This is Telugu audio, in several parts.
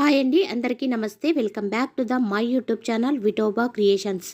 హాయ్ అండి అందరికీ నమస్తే. Welcome back to the my YouTube channel Vitoba creations.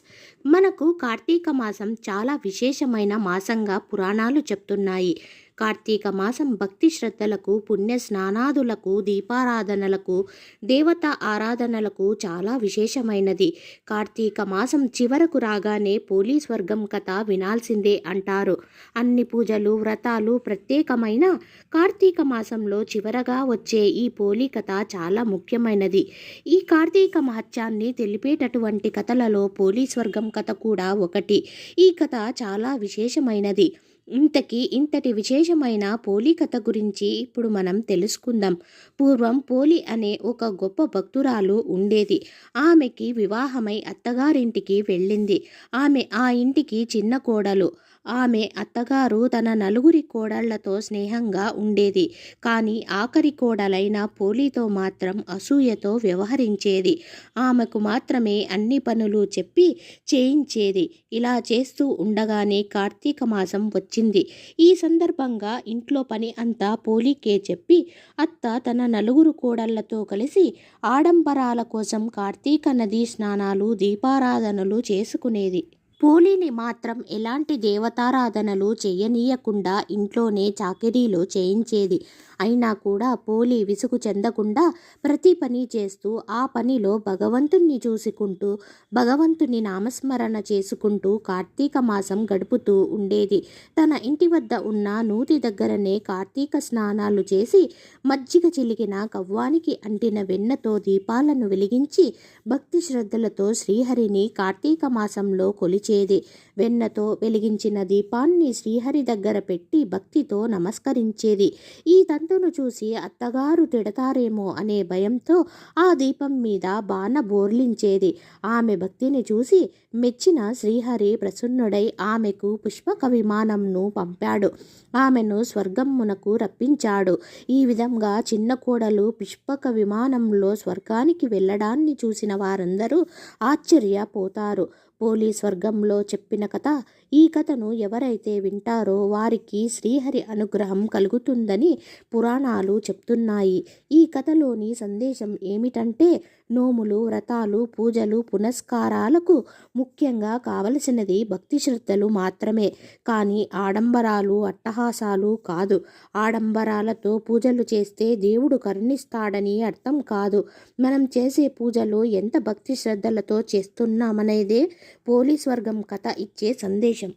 మనకు కార్తీక మాసం చాలా విశేషమైన మాసంగా పురాణాలు చెప్తున్నాయి. కార్తీక మాసం భక్తి శ్రద్ధలకు పుణ్య స్నానాదులకు దీపారాధనలకు దేవత ఆరాధనలకు చాలా విశేషమైనది. కార్తీక మాసం చివరకు రాగానే పోలీస్ వర్గం కథ వినాల్సిందే అంటారు. అన్ని పూజలు వ్రతాలు ప్రత్యేకమైన కార్తీక మాసంలో చివరగా వచ్చే ఈ పోలీ కథ చాలా ముఖ్యమైనది. ఈ కార్తీక మహత్యాన్ని తెలిపేటటువంటి కథలలో పోలీస్ వర్గం కథ కూడా ఒకటి. ఈ కథ చాలా విశేషమైనది. ఇంతకీ ఇంతటి విశేషమైన పోలి కథ గురించి ఇప్పుడు మనం తెలుసుకుందాం. పూర్వం పోలి అనే ఒక గొప్ప భక్తురాలు ఉండేది. ఆమెకి వివాహమై అత్తగారింటికి వెళ్ళింది. ఆమె ఆ ఇంటికి చిన్న కోడలు. ఆమె అత్తగారు తన నలుగురి కోడళ్ళతో స్నేహంగా ఉండేది. కానీ ఆఖరి కోడలైన పోలీతో మాత్రం అసూయతో వ్యవహరించేది. ఆమెకు మాత్రమే అన్ని పనులు చెప్పి చేయించేది. ఇలా చేస్తూ ఉండగానే కార్తీక మాసం వచ్చింది. ఈ సందర్భంగా ఇంట్లో పని అంతా పోలీకే చెప్పి అత్త తన నలుగురు కోడళ్ళతో కలిసి ఆడంబరాల కోసం కార్తీక నదీ స్నానాలు దీపారాధనలు చేసుకునేది. పూలిని మాత్రం ఎలాంటి దేవతారాధనలు చేయనీయకుండా ఇంట్లోనే చాకిరీలు చేయించేది. అయినా కూడా పోలి విసుగు చెందకుండా ప్రతి పని చేస్తూ ఆ పనిలో భగవంతుణ్ణి చూసుకుంటూ భగవంతుని నామస్మరణ చేసుకుంటూ కార్తీక మాసం గడుపుతూ ఉండేది. తన ఇంటి వద్ద ఉన్న నూతి దగ్గరనే కార్తీక స్నానాలు చేసి మజ్జిగ చిలికిన కవ్వానికి అంటిన వెన్నతో దీపాలను వెలిగించి భక్తి శ్రద్ధలతో శ్రీహరిని కార్తీక మాసంలో కొలిచి వెలిగించేది వెన్నతో వెలిగించిన దీపాన్ని శ్రీహరి దగ్గర పెట్టి భక్తితో నమస్కరించేది. ఈ తంతును చూసి అత్తగారు తిడతారేమో అనే భయంతో ఆ దీపం మీద బాణ బోర్లించేది. ఆమె భక్తిని చూసి మెచ్చిన శ్రీహరి ప్రసన్నుడై ఆమెకు పుష్పక విమానంను పంపాడు. ఆమెను స్వర్గమ్మునకు రప్పించాడు. ఈ విధంగా చిన్న కోడలు పుష్పక విమానంలో స్వర్గానికి వెళ్ళడాన్ని చూసిన వారందరూ ఆశ్చర్యపోతారు. పోలీస్ వర్గంలో చెప్పిన కథ ఈ కథను ఎవరైతే వింటారో వారికి శ్రీహరి అనుగ్రహం కలుగుతుందని పురాణాలు చెప్తున్నాయి. ఈ కథలోని సందేశం ఏమిటంటే నోములు వ్రతాలు పూజలు పునస్కారాలకు ముఖ్యంగా కావలసినది భక్తి శ్రద్ధలు మాత్రమే. కానీ ఆడంబరాలు అట్టహాసాలు కాదు. ఆడంబరాలతో పూజలు చేస్తే దేవుడు కరుణిస్తాడని అర్థం కాదు. మనం చేసే పూజలు ఎంత భక్తి శ్రద్ధలతో చేస్తున్నామనేదే పోలీస్ వర్గం కథ ఇచ్చే సందేశం. సందేశం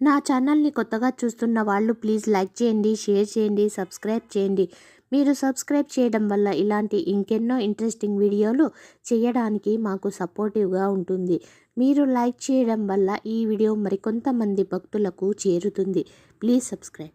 నా ఛానల్ని కొత్తగా చూస్తున్న వాళ్ళు ప్లీజ్ లైక్ చేయండి షేర్ చేయండి సబ్స్క్రైబ్ చేయండి. మీరు సబ్స్క్రైబ్ చేయడం వల్ల ఇలాంటి ఇంకెన్నో ఇంట్రెస్టింగ్ వీడియోలు చేయడానికి మాకు సపోర్టివ్గా ఉంటుంది. మీరు లైక్ చేయడం వల్ల ఈ వీడియో మరికొంతమంది భక్తులకు చేరుతుంది. Please subscribe.